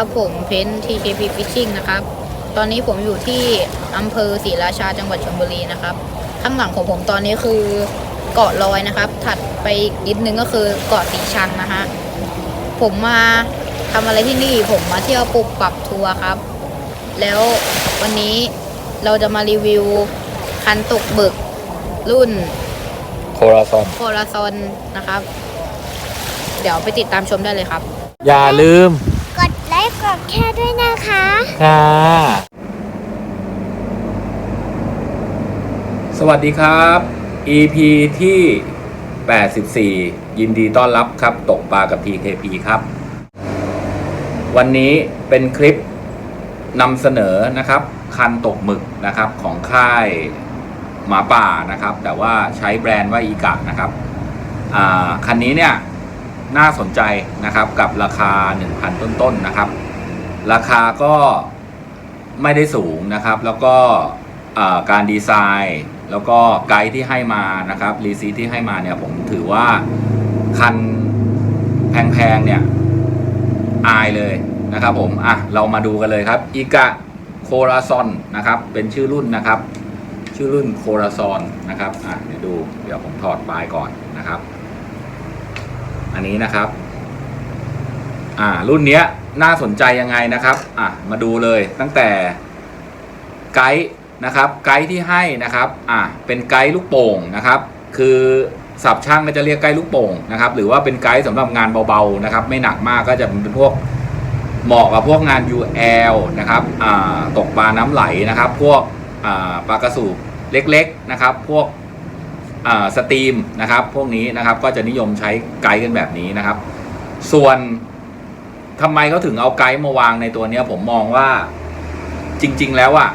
สวัสดีครับผมเพนทีเคพีฟิชชิ่งนะครับ ตอนนี้ผมอยู่ที่อำเภอศรีราชาจังหวัดชลบุรีนะครับ ข้างหลังของผมตอนนี้คือเกาะลอยนะครับ ถัดไปอีกนิดนึงก็คือเกาะสีชังนะฮะผมมาทำอะไรที่นี่ผมมาเที่ยวปรับปรับทัวร์ครับ แล้ววันนี้เราจะมารีวิวคันตกบึกรุ่นโคราซอนโคราซอนนะครับ เดี๋ยวไปติดตามชมได้เลยครับ อย่าลืมกด ไลค์กดแชร์ด้วยนะคะ ค่ะ สวัสดีครับ EP ที่ 84 ยินดีต้อนรับครับ ตกปลากับ TKP ครับ วันนี้เป็นคลิปนำเสนอนะครับ คันตกหมึกนะครับของค่ายหมาป่านะครับ แต่ว่าใช้แบรนด์ว่าอีกะนะครับอ่าคันนี้เนี่ยน่าสนใจนะครับกับราคา 1,000 ต้นๆนะครับ ราคาก็ไม่ได้สูงนะครับ แล้วก็การดีไซน์ แล้วก็ไกด์ที่ให้มานะครับรีซีที่ให้มาเนี่ยผมถือว่าคันแพงๆเนี่ยอายเลยนะครับผมอะเรามาดูกันเลยครับอีกะโคราซอนนะครับ เป็นชื่อรุ่นนะครับ ชื่อรุ่นโคราซอนนะครับอะเดี๋ยวดูเดี๋ยวผมถอดปลายก่อนนะครับ อันนี้นะครับ อ่า รุ่นเนี้ยน่าสนใจยังไงนะครับ อะ มาดูเลยตั้งแต่ไกด์นะครับ ไกด์ที่ให้นะครับ อะ เป็นไกด์ลูกโป่งนะครับ คือสับช่างก็จะเรียกไกด์ลูกโป่งนะครับ หรือว่าเป็นไกด์สำหรับงานเบาๆนะครับ ไม่หนักมากก็จะเป็นพวกเหมาะกับพวกงาน UL นะครับ อ่า ตกปลาน้ำไหลนะครับ พวก อ่า ปลากระสูบเล็กๆนะครับ พวกอ่าสตรีมนะครับ พวกนี้นะครับก็จะนิยมใช้ไกด์กันแบบนี้นะครับ ส่วน ทำไมเขาถึงเอาไกด์มาวางในตัวเนี้ย ผมมองว่าจริง ๆ แล้วอะ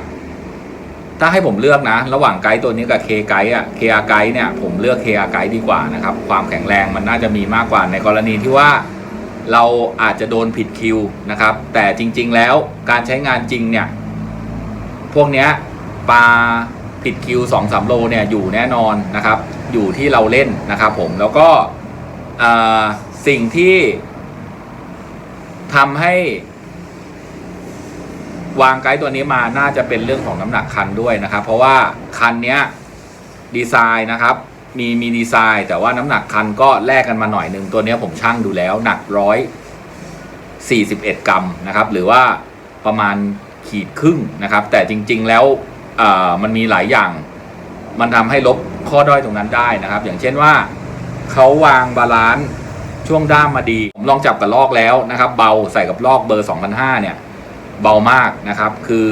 ถ้าให้ผมเลือกนะ ระหว่างไกด์ตัวนี้กับเคไกด์อะเคอาไกด์เนี่ยผมเลือกเคอาไกด์ดีกว่านะครับ ความแข็งแรงมันน่าจะมีมากกว่าในกรณีที่ว่าเราอาจจะโดนผิดคิวนะครับ แต่จริง ๆ แล้วการใช้งานจริงเนี่ย พวกเนี้ยปลาผิดคิว2อสโลเนี่ยอยู่แน่นอนนะครับ อยู่ที่เราเล่นนะครับผมแล้วก็สิ่งที่ ทำให้ วางไกด์ตัวนี้มาน่าจะเป็นเรื่องของน้ำหนักคันด้วยนะครับ เพราะว่าคันเนี้ยดีไซน์นะครับมีมีดีไซน์ แต่ว่าน้ำหนักคันก็แลกกันมาหน่อยหนึ่งตัวนี้ผมช่างดูแล้วหนักร้อยสี่สิบเอ็ดกรัมนะครับ หรือว่าประมาณขีดครึ่งนะครับ แต่จริง ๆ แล้วมันมีหลายอย่าง มันทำให้ลบข้อด้อยตรงนั้นได้นะครับ อย่างเช่นว่าเขาวางบาลานซ์ ช่วงด้ามมาดี ผมลองจับกับลอกแล้วนะครับ เบาใส่กับลอกเบอร์2005เนี่ย เบามากนะครับ คือ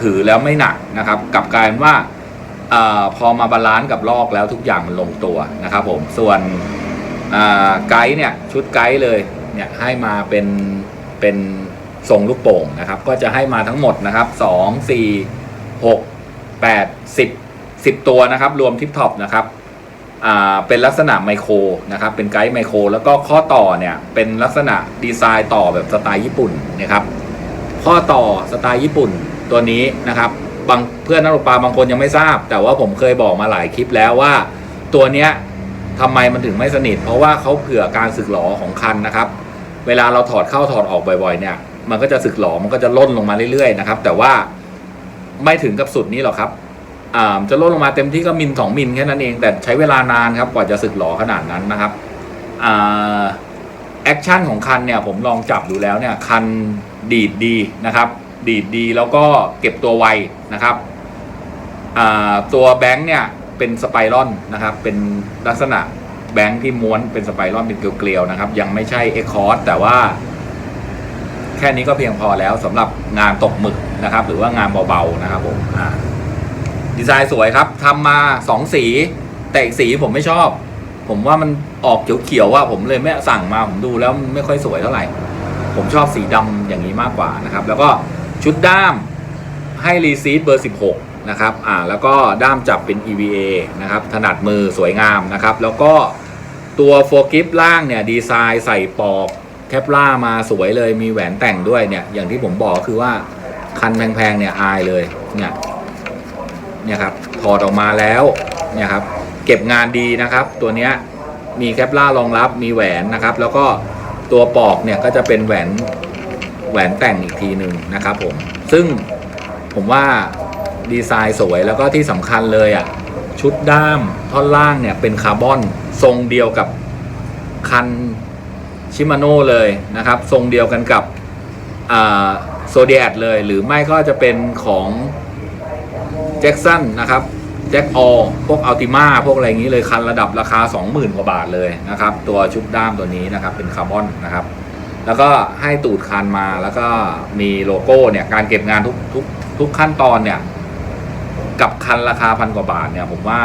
ถือแล้วไม่หนักนะครับกลับกลายว่าอพอมาบาลานซ์กับลอกแล้วทุกอย่างมันลงตัวนะครับ ผมส่วนไกด์เนี่ยชุดไกด์เลยเนี่ยให้มาเป็นเป็นทรงลูกโป่งนะครับ ก็จะให้มาทั้งหมดนะครับ2 4 6 8 10 10 ตัวนะครับ รวมทิปท็อปนะครับ เป็นลักษณะไมโครนะครับ เป็นไกด์ไมโคร แล้วก็ข้อต่อเนี่ย เป็นลักษณะดีไซน์ต่อแบบสไตล์ญี่ปุ่นนะครับ ข้อต่อสไตล์ญี่ปุ่นตัวนี้นะครับ บางเพื่อนนักตกปลาบางคนยังไม่ทราบ แต่ว่าผมเคยบอกมาหลายคลิปแล้วว่า ตัวเนี้ยทำไมมันถึงไม่สนิท เพราะว่าเขาเผื่อการสึกหลอของคันนะครับ เวลาเราถอดเข้าถอดออกบ่อยๆ เนี่ย มันก็จะสึกหลอมันก็จะล่นลงมาเรื่อยๆนะครับ แต่ว่าไม่ถึงกับสุดนี้หรอกครับ จะล่นลงมาเต็มที่ก็มิลสองมิลแค่นั้นเอง แต่ใช้เวลานานครับกว่าจะสึกหลอขนาดนั้นนะครับแอคชั่นของคันเนี่ยผมลองจับดูแล้วเนี่ยคันดีดดีนะครับ ดีดดีแล้วก็เก็บตัวไวนะครับตัวแบงค์เนี่ยเป็นสไปรอนนะครับ เป็นลักษณะแบงค์ที่ม้วนเป็นสไปรอนเป็นเกลียวๆนะครับ ยังไม่ใช่เอ็กคอร์แต่ว่า แค่นี้ก็เพียงพอแล้วสำหรับงานตกหมึกนะครับ หรือว่างานเบาๆนะครับผมอ่า ดีไซน์สวยครับทำมาสองสี แต่อีกสีผมไม่ชอบ ผมว่ามันออกเขียวๆว่าผมเลยไม่สั่งมาผมดูแล้วไม่ค่อยสวยเท่าไหร่ ผมชอบสีดำอย่างนี้มากกว่านะครับ แล้วก็ชุดด้ามให้รีซีดเบอร์ 16 นะครับ อ่า แล้วก็ด้ามจับเป็น EVA นะครับ ถนัดมือสวยงามนะครับ แล้วก็ตัวโฟกิฟล่างเนี่ย ดีไซน์ใส่ปอกแคปล่ามาสวยเลย มีแหวนแต่งด้วยเนี่ย อย่างที่ผมบอกคือว่าคันแพงๆเนี่ย อายเลย เนี่ย เนี่ยครับถอดออกมาแล้วเนี่ยครับเก็บงานดีนะครับ ตัวเนี้ยมีแคปล่ารองรับมีแหวนนะครับ แล้วก็ตัวปอกเนี่ยก็จะเป็นแหวนแหวนแต่งอีกทีหนึ่งนะครับผมซึ่งผมว่าดีไซน์สวยแล้วก็ที่สำคัญเลยอะชุดด้ามท่อนล่างเนี่ยเป็นคาร์บอนทรงเดียวกับคันชิมาโน่เลยนะครับ ทรงเดียวกันกับโซเดียตเลย หรือไม่ก็จะเป็นของ จ็ k สันนะครับแจ็คออพวกอัลติมาพวกอะไรอย่างนี้เลยคันระดับราคา 20,000 กว่าบาทเลยนะครับ ตัวชุดด้ามตัวนี้นะครับเป็นคาร์บอนนะครับ แล้วก็ให้ตูดคันมาแล้วก็มีโลโก้เนี่ยการเก็บงานทุกทุกทุกขั้นตอนเนี่ย กับคันราคาพันกว่าบาทเนี่ยผมว่า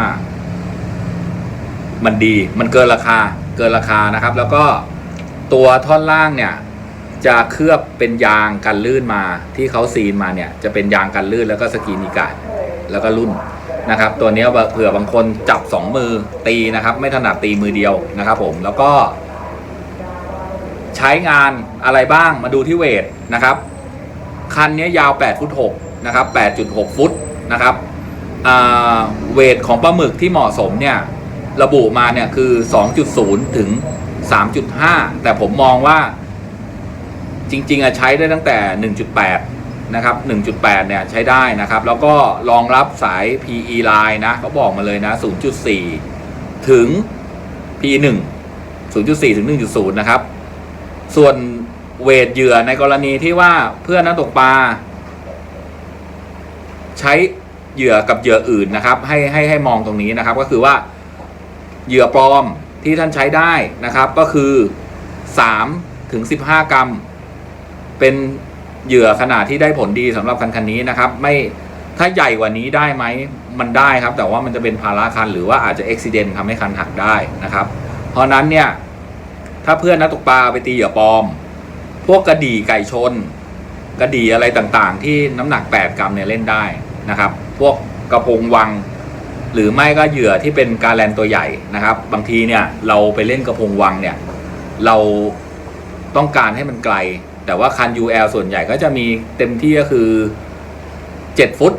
มันดีมันเกินราคาเกินราคานะครับ แล้วก็ตัวท่อนล่างเนี่ย จะเคลือบเป็นยางกันลื่นมาที่เขาซีนมาเนี่ย จะเป็นยางกันลื่นแล้วก็สกีนอีกา แล้วก็รุ่นนะครับ ตัวนี้เผื่อบางคนจับสองมือตีนะครับ ไม่ถนัดตีมือเดียวนะครับ ผมแล้วก็ ใช้งานอะไรบ้างมาดูที่เวทนะครับ คันนี้ยาว8ฟุต6นะครับ8.6 ฟุตนะครับเวทของปลาหมึกที่เหมาะสมเนี่ยระบุมาเนี่ยคือ 2.0 ถึง 3.5 แต่ผมมองว่าจริง ๆอะใช้ได้ตั้งแต่ 1.8 นะครับ 1.8 เนี่ยใช้ได้นะครับ แล้วก็รองรับสาย PE line นะเขาบอกมาเลยนะ 0.4 ถึง PE 1 0.4 ถึง 1.0 นะครับ ส่วนเวทเหยื่อในกรณีที่ว่าเพื่อนนักตกปลาใช้เหยื่อกับเหยื่ออื่นนะครับ ให้ให้ให้มองตรงนี้นะครับ ก็คือว่าเหยื่อปลอมที่ท่านใช้ได้นะครับ ก็คือ 3 ถึง 15 กรัม เป็น เหยื่อขนาดที่ได้ผลดีสำหรับคันคันนี้นะครับ ไม่ถ้าใหญ่กว่านี้ได้ไหมมันได้ครับ แต่ว่ามันจะเป็นภาระคันหรือว่าอาจจะอุบิเหตุทำให้คันหักได้นะครับ เพราะนั้นเนี่ย ถ้าเพื่อนนักตกปลาไปตีเหยื่อปลอม พวกกระดี่ไก่ชน กระดี่อะไรต่างๆ ที่น้ำหนัก 8 กรัมเนี่ยเล่นได้นะครับ พวกกระพงวัง หรือไม่ก็เหยื่อที่เป็นการแลนตัวใหญ่นะครับ บางทีเนี่ยเราไปเล่นกระพงวังเนี่ย เราต้องการให้มันไกล แต่ว่าคัน UL ส่วนใหญ่ก็จะมีเต็มที่ก็คือ 7 ฟุต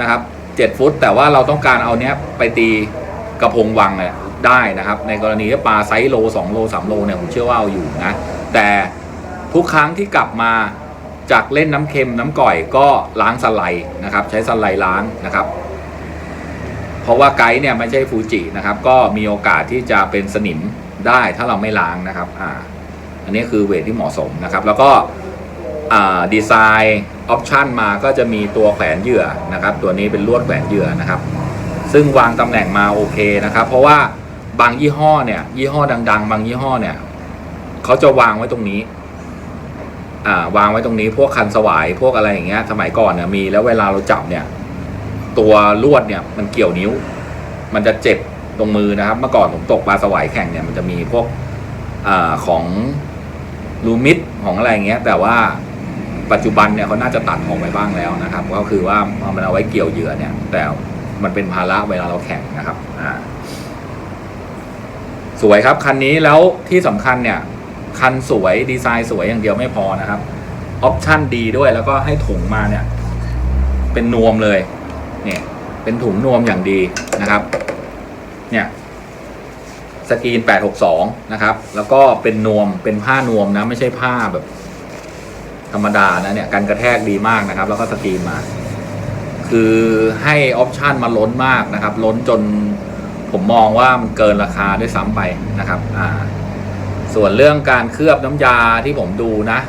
นะครับ 7 ฟุต แต่ว่าเราต้องการเอาเนี้ยไปตีกระพงวังเนี่ยได้นะครับ ในกรณีที่ปลาไซส์โล 2 โล 3 โลเนี่ยผมเชื่อว่าเอาอยู่นะ แต่ทุกครั้งที่กลับมาจากเล่นน้ำเค็มน้ำก่อยก็ล้างสไลด์นะครับ ใช้สไลด์ล้างนะครับ เพราะว่าไกด์เนี่ยไม่ใช่ฟูจินะครับ ก็มีโอกาสที่จะเป็นสนิมได้ถ้าเราไม่ล้างนะครับอ่า อันนี้คือเวทที่เหมาะสมนะครับ แล้วก็ดีไซน์ออปชันมาก็จะมีตัวแขวนเหยื่อนะครับ ตัวนี้เป็นลวดแขวนเหยื่อนะครับ ซึ่งวางตำแหน่งมาโอเคนะครับ เพราะว่าบางยี่ห้อเนี่ย ยี่ห้อดัง ๆ บางยี่ห้อเนี่ยเขาจะวางไว้ตรงนี้วางไว้ตรงนี้พวกคันสวายพวกอะไรอย่างเงี้ยสมัยก่อนเนี่ยมีแล้วเวลาเราจับเนี่ย ตัวลวดเนี่ยมันเกี่ยวนิ้ว มันจะเจ็บตรงมือนะครับ เมื่อก่อนผมตกปลาสวายแข่งเนี่ยมันจะมีพวกอของ ลูมิดของอะไรเงี้ย แต่ว่าปัจจุบันเนี่ยเขาน่าจะตัดออกไปบ้างแล้วนะครับ ก็คือว่ามันเอาไว้เกี่ยวเหยื่อเนี่ย แต่มันเป็นภาระเวลาเราแข่งนะครับอ่าสวยครับคันนี้แล้วที่สำคัญเนี่ย คันสวยดีไซน์สวยอย่างเดียวไม่พอนะครับออปชั่นดีด้วยแล้วก็ให้ถุงมาเนี่ย เป็นนวมเลย เนี่ย เป็นถุงนวมอย่างดีนะครับ เนี่ย สกรีน 862 นะครับ แล้วก็เป็นนวมเป็นผ้านวมนะ ไม่ใช่ผ้าแบบ ธรรมดานะเนี่ยกันกระแทกดีมากนะครับ แล้วก็สกรีนมา คือให้ออปชันมาล้นมากนะครับ ล้นจนผมมองว่ามันเกินราคาด้วยซ้ำไปนะครับอ่าส่วนเรื่องการเคลือบน้ำยาที่ผมดูนะ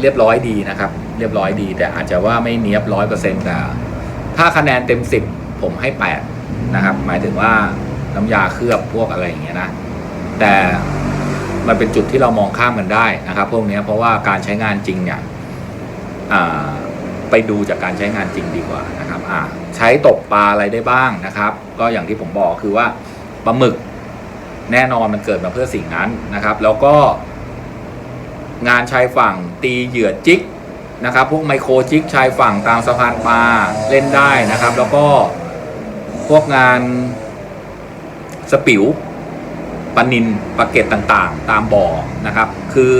เรียบร้อยดีนะครับ เรียบร้อยดี แต่อาจจะว่าไม่เนียบร้อยเปอร์เซ็นต์แต่ถ้าคะแนนเต็มสิบผมให้แปดนะครับ หมายถึงว่า น้ำยาเคลือบพวกอะไรอย่างเงี้ยนะแต่มันเป็นจุดที่เรามองข้ามกันได้นะครับพวกนี้เพราะว่าการใช้งานจริงเนี่ยไปดูจากการใช้งานจริงดีกว่านะครับใช้ตกปลาอะไรได้บ้างนะครับ ก็อย่างที่ผมบอกคือว่าปลาหมึกแน่นอนมันเกิดมาเพื่อสิ่งนั้นนะครับ แล้วก็ งานชายฝั่งตีเหยื่อจิกนะครับ พวกไมโครจิกชายฝั่งตามสะพานปลาเล่นได้นะครับ แล้วก็พวกงาน สปิวปนินปลาเก็ตต่างๆ ตามบ่อนะครับ คือ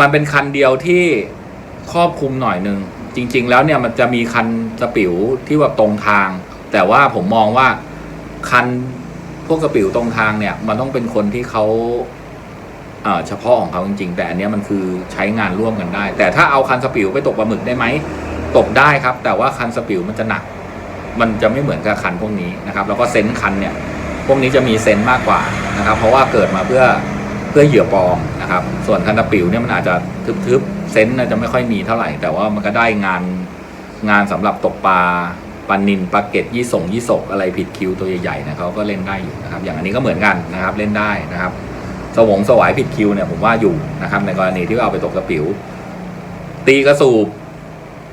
มันเป็นคันเดียวที่ครอบคลุมหน่อยหนึ่งจริง ๆ แล้วเนี่ยมันจะมีคันสปิวที่แบบตรงทาง แต่ว่าผมมองว่าคันพวกสปิวตรงทางเนี่ย มันต้องเป็นคนที่เขาเอ่อเฉพาะของเขาจริงๆ แต่อันนี้มันคือใช้งานร่วมกันได้ แต่ถ้าเอาคันสปิวไปตกปลาหมึกได้ไหมตกได้ครับ แต่ว่าคันสปิวมันจะหนัก มันจะไม่เหมือนกับคันพวกนี้นะครับ แล้วก็เซนคันเนี่ย พวกนี้จะมีเซนส์มากกว่านะครับ เพราะว่าเกิดมาเพื่อเพื่อเหยื่อปลอมนะครับ ส่วนคันสปิวเนี่ยมันอาจจะทึบๆเซนส์จะไม่ค่อยมีเท่าไหร่ แต่ว่ามันก็ได้งานงานสำหรับตกปลาปลานินปลาเก็ดยี่สงยี่สกอะไรผิดคิวตัวใหญ่ๆนะเขาก็เล่นได้อยู่นะครับ อย่างอันนี้ก็เหมือนกันนะครับเล่นได้นะครับ สวงสวายผิดคิวเนี่ยผมว่าอยู่นะครับในกรณีที่เอาไปตกกระปิว ตีกระสูบ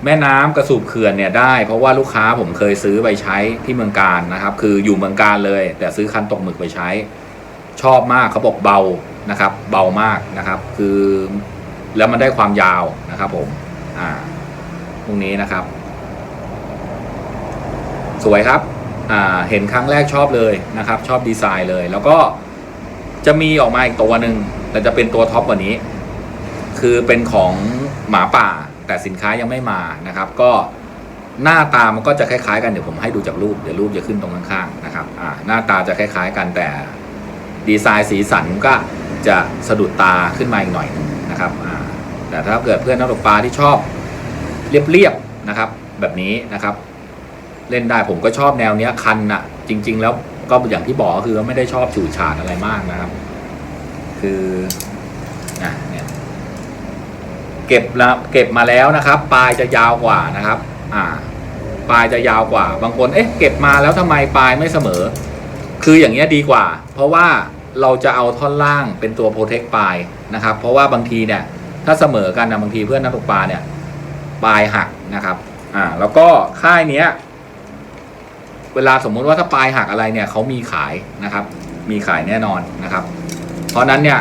แม่น้ำกระสูบเขื่อนเนี่ยได้เพราะว่าลูกค้าผมเคยซื้อไปใช้ที่เมืองการนะครับ คืออยู่เมืองการเลย แต่ซื้อคันตกหมึกไปใช้ ชอบมากเขาบอกเบานะครับ เบามากนะครับ คือแล้วมันได้ความยาวนะครับ ผม อ่าพวกนี้นะครับ สวยครับ อ่า เห็นครั้งแรกชอบเลยนะครับ ชอบดีไซน์เลย แล้วก็จะมีออกมาอีกตัวหนึ่งแต่จะเป็นตัวท็อปกว่านี้ คือเป็นของหมาป่า แต่สินค้ายังไม่มานะครับ ก็หน้าตามันก็จะคล้ายๆ กันเดี๋ยวผมให้ดูจากรูปเดี๋ยวรูปจะขึ้นตรงข้างๆนะครับอ่าหน้าตาจะคล้าย ๆ กันแต่ดีไซน์สีสันก็จะสะดุดตาขึ้นมาอีกหน่อยนะครับอ่าแต่ถ้าเกิดเพื่อนนักตกปลาที่ชอบเรียบๆนะครับ แบบนี้นะครับ เล่นได้ผมก็ชอบแนวเนี้ยคันอะจริง ๆ แล้วก็อย่างที่บอกก็คือไม่ได้ชอบฉูดฉาดอะไรมากนะครับ คือ เก็บแล้วเก็บมาแล้วนะครับ ปลายจะยาวกว่านะครับ อ่า ปลายจะยาวกว่า บางคนเอ๊ะเก็บมาแล้วทำไมปลายไม่เสมอ คืออย่างเงี้ยดีกว่า เพราะว่าเราจะเอาท่อนล่างเป็นตัวโปรเทคปลายนะครับ เพราะว่าบางทีเนี่ย ถ้าเสมอกันนะบางทีเพื่อนนักตกปลาเนี่ย ปลายหักนะครับ อ่า แล้วก็ค่ายเนี้ย เวลาสมมุติว่าถ้าปลายหักอะไรเนี่ยเขามีขายนะครับ มีขายแน่นอนนะครับ เพราะฉะนั้นเนี่ย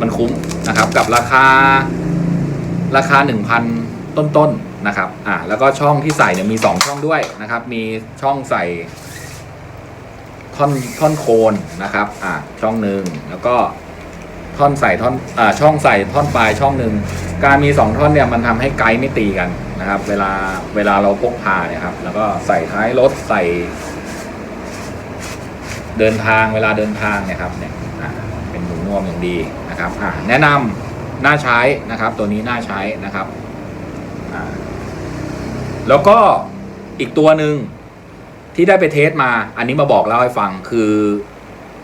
มันคุ้มนะครับกับราคา ราคา 1,000 ต้นๆนะครับอ่าแล้วก็ช่องที่ใส่เนี่ยมี 2 ช่องด้วยนะครับ มีช่องใส่ท่อนท่อนโคนนะครับอ่าช่องหนึ่งแล้วก็ท่อนใส่ท่อนอ่าช่องใส่ท่อนปลายช่องหนึ่งการมี 2 ท่อนเนี่ยมันทำให้ไกด์ไม่ตีกันนะครับ เวลาเวลาเราพกพาเนี่ยครับ แล้วก็ใส่ท้ายรถใส่ เดินทางเวลาเดินทางเนี่ยครับเนี่ยอ่าเป็นหมูนวมอย่างดีนะครับอ่าแนะนำ น่าใช้นะครับ ตัวนี้น่าใช้นะครับ แล้วก็อีกตัวหนึ่งที่ได้ไปเทสมา อันนี้มาบอกเล่าให้ฟังคือ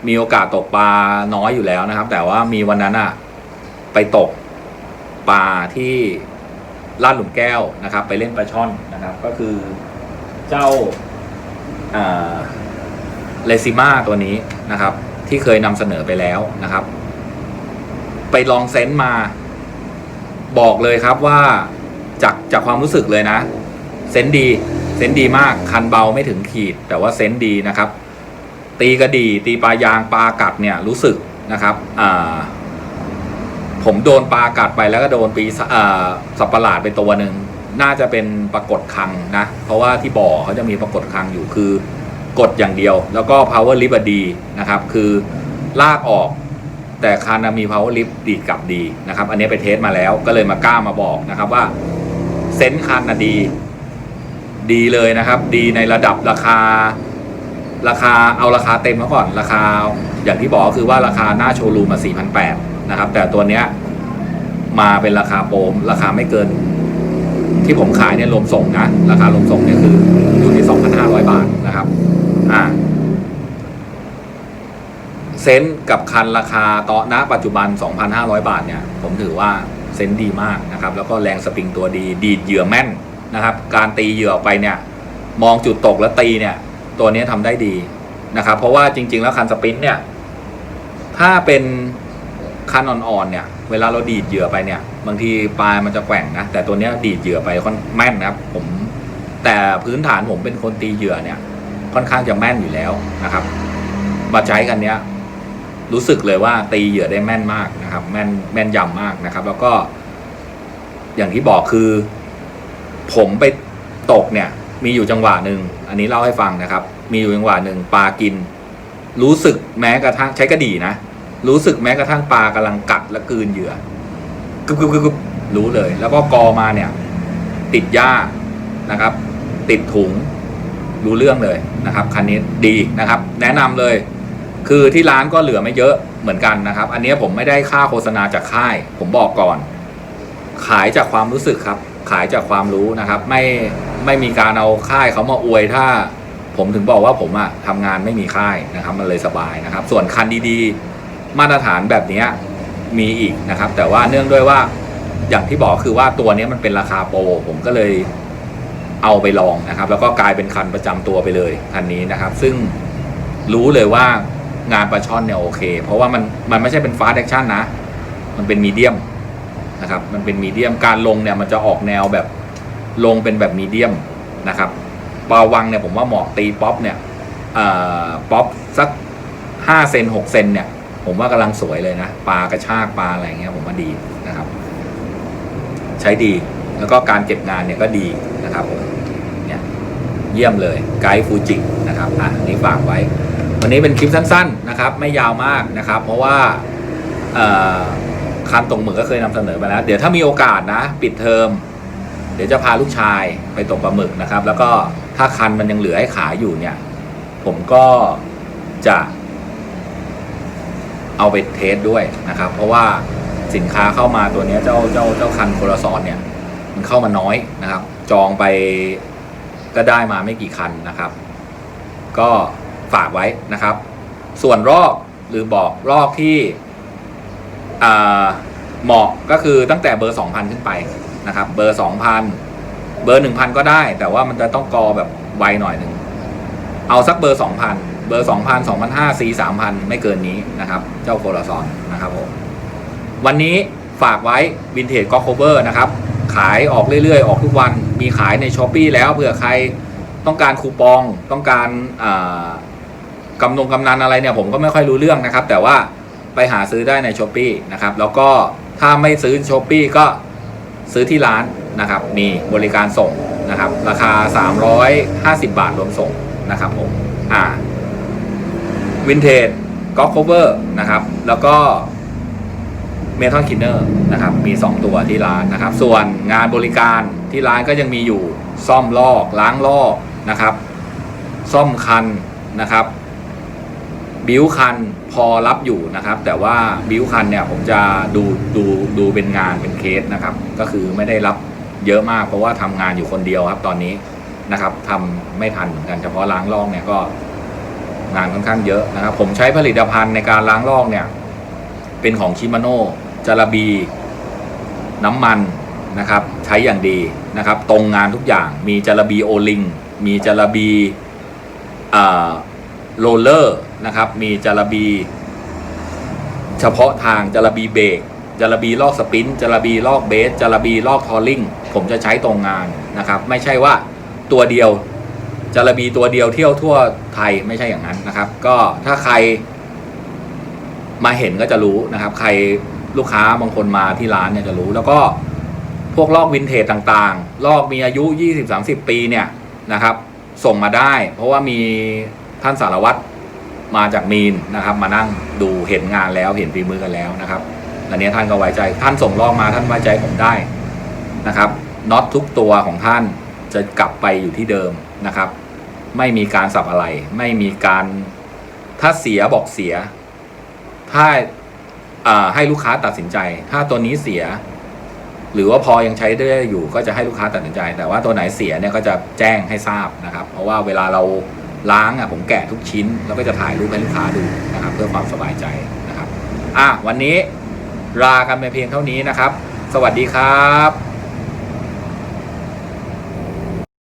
มีโอกาสตกปลาน้อยอยู่แล้วนะครับ แต่ว่ามีวันนั้นอะไปตกปลาที่ลาดหลุมแก้วนะครับ ไปเล่นปลาช่อนนะครับ ก็คือเจ้าเลซิมาตัวนี้นะครับ ที่เคยนำเสนอไปแล้วนะครับ ไปลองเซนต์มา บอกเลยครับว่าจากจากความรู้สึกเลยนะ เซนต์ดี เซนต์ดีมากคันเบาไม่ถึงขีด แต่ว่าเซนต์ดีนะครับ ตีกระดี ตีปลายางปลากัดเนี่ยรู้สึกนะครับอ่าผมโดนปลากัดไปแล้วก็โดนปีสับประหลาดไปตัวหนึ่งน่าจะเป็นปรากฏคังนะ เพราะว่าที่บ่อเขาจะมีปรากฏคังอยู่คือกดอย่างเดียว แล้วก็ power lift อะดีนะครับ คือลากออก แต่คันน่ะมี power lift ดีกลับดีนะครับ อันนี้ไปเทสมาแล้วก็เลยมากล้ามาบอกนะครับว่าเซนส์คันน่ะดี ดีเลยนะครับ ดีในระดับราคา ราคาเอาราคาเต็มมาก่อน ราคาอย่างที่บอกก็คือว่าราคาหน้าโชว์รูมมา4,800นะครับ แต่ตัวเนี้ยมาเป็นราคาโปรราคาไม่เกิน ที่ผมขายเนี่ยรวมส่งนะ ราคารวมส่งเนี่ยคืออยู่ที่ 2,500 บาทนะครับ อ่า เซนต์กับคันราคาตอนณปัจจุบัน 2,500 บาทเนี่ยผมถือว่าเซนต์ดีมากนะครับแล้วก็แรงสปริงตัวดีดีดเหยื่อแม่นนะครับการตีเหยื่อออกไปเนี่ยมองจุดตกแล้วตีเนี่ยตัวนี้ทำได้ดีนะครับเพราะว่าจริง ๆ แล้วคันสปรินเนี่ยถ้าเป็นคันอ่อนๆเนี่ยเวลาเราดีดเหยื่อไปเนี่ยบางทีปลายมันจะแกว่งนะแต่ตัวนี้ดีดเหยื่อไปค่อนแม่นนะครับผมแต่พื้นฐานผมเป็นคนตีเหยื่อเนี่ยค่อนข้างจะแม่นอยู่แล้วนะครับมาใช้กันเนี้ย รู้สึกเลยว่าตีเหยื่อได้แม่นมากนะครับ แม่นแม่นยำมากนะครับ แล้วก็ อย่างที่บอกคือ ผมไปตกเนี่ย มีอยู่จังหวะหนึ่งอันนี้เล่าให้ฟังนะครับ มีอยู่จังหวะหนึ่งปลากิน รู้สึกแม้กระทั่งใช้กระดี่นะรู้สึกแม้กระทั่งปลากำลังกัดและกืนเหยื่อกึบกึบกึบรู้เลย แล้วก็กอมาเนี่ย ติดหญ้านะครับ ติดถุงรู้เรื่องเลยนะครับ คันนี้ดีนะครับ แนะนำเลย คือที่ร้านก็เหลือไม่เยอะเหมือนกันนะครับ อันนี้ผมไม่ได้ค่าโฆษณาจากค่าย ผมบอกก่อน ขายจากความรู้สึกครับ ขายจากความรู้นะครับ ไม่ไม่มีการเอาค่ายเขามาอวยถ้า ผมถึงบอกว่าผมอะทำงานไม่มีค่ายนะครับ มันเลยสบายนะครับ ส่วนคันดีๆ มาตรฐานแบบนี้มีอีกนะครับ แต่ว่าเนื่องด้วยว่าอย่างที่บอกคือว่าตัวนี้มันเป็นราคาโปรผมก็เลยเอาไปลองนะครับ แล้วก็กลายเป็นคันประจำตัวไปเลยคันนี้นะครับ ซึ่งรู้เลยว่า งานปลาช่อนเนี่ยโอเค เพราะว่ามันมันไม่ใช่เป็นฟาสต์แอคชั่นนะ มันเป็นมีเดียมนะครับ มันเป็นมีเดียมการลงเนี่ยมันจะออกแนวแบบลงเป็นแบบมีเดียมนะครับปลาวังเนี่ยผมว่าเหมาะตีป๊อปเนี่ยอ่อป๊อปสักห้าเซนหกเซนเนี่ย ผมว่ากำลังสวยเลยนะปลากระชากปลาอะไรเงี้ยผมว่าดีนะครับ ใช้ดีแล้วก็การเก็บงานเนี่ยก็ดีนะครับผมเนี่ยเยี่ยมเลยไกด์ฟูจินะครับอะนนี้ฝากไว้ วันนี้เป็นคลิปสั้นๆนะครับ ไม่ยาวมากนะครับ เพราะว่าคันตรงหมึกก็เคยนำเสนอไปแล้ว เดี๋ยวถ้ามีโอกาสนะ ปิดเทอม เดี๋ยวจะพาลูกชายไปตกปลาหมึกนะครับ แล้วก็ถ้าคันมันยังเหลือให้ขายอยู่เนี่ย ผมก็จะ เอาไปเทสด้วยนะครับ เพราะว่าสินค้าเข้ามาตัวนี้เจ้าเจ้าเจ้าคันโคลซอนเนี่ย มันเข้ามาน้อยนะครับ จองไปก็ได้มาไม่กี่คันนะครับ ก็ ฝากไว้นะครับ ส่วนรอบหรือบอกรอบที่เหมาะก็คือตั้งแต่เบอร์ 2,000 ขึ้นไปนะครับ เบอร์ 2,000 เบอร์ 1,000 ก็ได้ แต่ว่ามันจะต้องกอแบบไวหน่อยหนึ่งเอาสักเบอร์ 2,000 เบอร์ 2,000 2,500 4 3,000 ไม่เกินนี้นะครับ เจ้าโคลาซอนนะครับผมวันนี้ฝากไว้วินเทจก็โคเวอร์นะครับ ขายออกเรื่อยๆ ออกทุกวันมีขายในช้อปปีแล้วเผื่อใครต้องการคูปองต้องการอ่า กำนงกำนันอะไรเนี่ยผมก็ไม่ค่อยรู้เรื่องนะครับ แต่ว่าไปหาซื้อได้ในช้อปปีนะครับ แล้วก็ถ้าไม่ซื้อช้อปปีก็ซื้อที่ร้านนะครับ มีบริการส่งนะครับ ราคา 350 บาทรวมส่งนะครับผมอ่าวินเทจก็โคเวอร์นะครับ แล้วก็เมทัลคินเนอร์นะครับ มี 2 ตัวที่ร้านนะครับ ส่วนงานบริการที่ร้านก็ยังมีอยู่ซ่อมลอกล้างลอกนะครับ ซ่อมคันนะครับ บิวคันพอรับอยู่นะครับ แต่ว่าบิวคันเนี่ยผมจะดูดูดูเป็นงานเป็นเคสนะครับ ก็คือไม่ได้รับเยอะมากเพราะว่าทำงานอยู่คนเดียวครับตอนนี้นะครับทำไม่ทันเหมือนกันเฉพาะล้างลอกเนี่ยก็งานค่อนข้างเยอะนะครับ ผมใช้ผลิตภัณฑ์ในการล้างลอกเนี่ย เป็นของชิมาโน่จาราบี น้ำมันนะครับ ใช้อย่างดีนะครับ ตรงงานทุกอย่างมีจาราบีโอลิงมีจาราบี โรลเลอร์นะครับ มีจาราบี เฉพาะทางจาราบีเบรกจาราบีลอกสปรินต์จาราบีลอกเบสจาราบีลอกทอลลิงผมจะใช้ตรงงานนะครับ ไม่ใช่ว่าตัวเดียวจาระบีตัวเดียวเที่ยวทั่วไทยไม่ใช่อย่างนั้นนะครับ ก็ถ้าใครมาเห็นก็จะรู้นะครับ ใครลูกค้าบางคนมาที่ร้านเนี่ยจะรู้ แล้วก็พวกลอกวินเทจต่างๆ ลอกมีอายุ 20-30 ปีเนี่ยนะครับ ส่งมาได้ เพราะว่ามี ท่านสารวัตรมาจากมีนนะครับ มานั่งดูเห็นงานแล้วเห็นฝีมือกันแล้วนะครับอันนี้ท่านก็ไว้ใจท่านส่งลอกมาท่านไว้ใจผมได้นะครับน็อตทุกตัวของท่านจะกลับไปอยู่ที่เดิมนะครับ ไม่มีการสับอะไร ไม่มีการถ้าเสียบอกเสีย ถ้าอ่าให้ลูกค้าตัดสินใจ ถ้าตัวนี้เสีย หรือว่าพอยังใช้ได้อยู่ก็จะให้ลูกค้าตัดสินใจ แต่ว่าตัวไหนเสียเนี่ยก็จะแจ้งให้ทราบนะครับ เพราะว่าเวลาเรา ล้างอะผมแกะทุกชิ้น แล้วก็จะถ่ายรูปให้ลูกค้าดูนะครับ เพื่อความสบายใจนะครับอะวันนี้ลากันไปเพียงเท่านี้นะครับ สวัสดีครับ